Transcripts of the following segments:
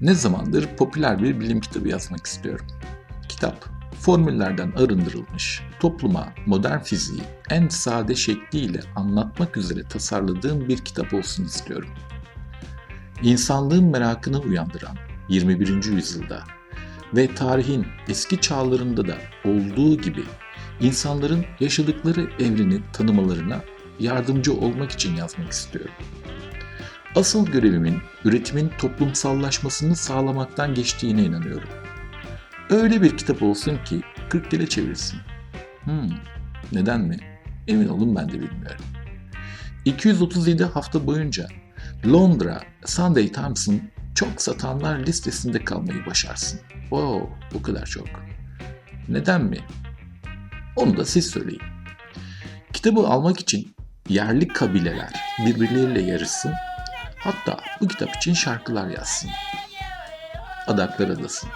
Ne zamandır popüler bir bilim kitabı yazmak istiyorum. Kitap, formüllerden arındırılmış, topluma modern fiziği en sade şekliyle anlatmak üzere tasarladığım bir kitap olsun istiyorum. İnsanlığın merakını uyandıran 21. yüzyılda ve tarihin eski çağlarında da olduğu gibi insanların yaşadıkları evreni tanımalarına yardımcı olmak için yazmak istiyorum. Asıl görevimin üretimin toplumsallaşmasını sağlamaktan geçtiğine inanıyorum. Öyle bir kitap olsun ki 40 kere çevirsin. Hmm, neden mi? Emin olun ben de bilmiyorum. 237 hafta boyunca Londra Sunday Times'ın çok satanlar listesinde kalmayı başarsın. Wow, bu kadar çok. Neden mi? Onu da siz söyleyin. Kitabı almak için yerli kabileler birbirleriyle yarışsın. Hatta bu kitap için şarkılar yazsın. Adaklar adasın.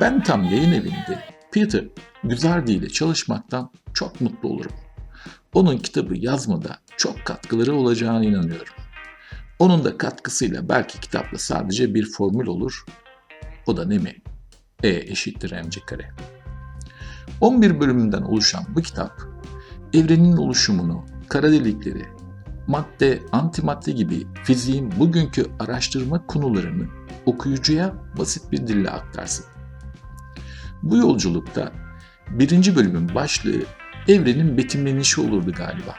Ben tam yayın evinde Peter Güzardi ile çalışmaktan çok mutlu olurum. Onun kitabı yazmada çok katkıları olacağına inanıyorum. Onun da katkısıyla belki kitapta sadece bir formül olur. O da ne mi? E eşittir mc kare. 11 bölümünden oluşan bu kitap, evrenin oluşumunu, kara delikleri, madde, antimadde gibi fiziğin bugünkü araştırma konularını okuyucuya basit bir dille aktarsın. Bu yolculukta birinci bölümün başlığı evrenin betimlenişi olurdu galiba.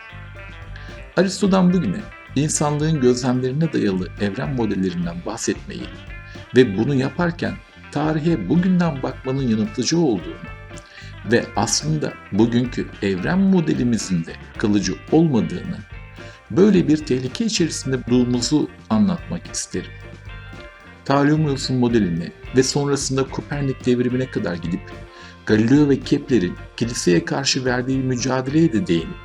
Aristo'dan bugüne insanlığın gözlemlerine dayalı evren modellerinden bahsetmeyi ve bunu yaparken tarihe bugünden bakmanın yanıltıcı olduğunu ve aslında bugünkü evren modelimizin de kalıcı olmadığını, böyle bir tehlike içerisinde bulunduğumuzu anlatmak isterim. Thalamius'un modelini ve sonrasında Kopernik devrimine kadar gidip Galileo ve Kepler'in kiliseye karşı verdiği mücadeleye de değinip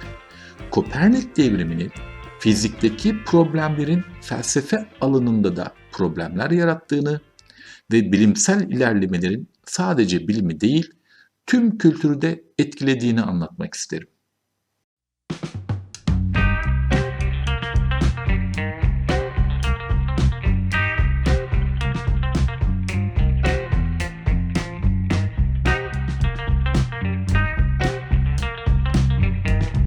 Kopernik devriminin fizikteki problemlerin felsefe alanında da problemler yarattığını ve bilimsel ilerlemelerin sadece bilimi değil tüm kültürü de etkilediğini anlatmak isterim.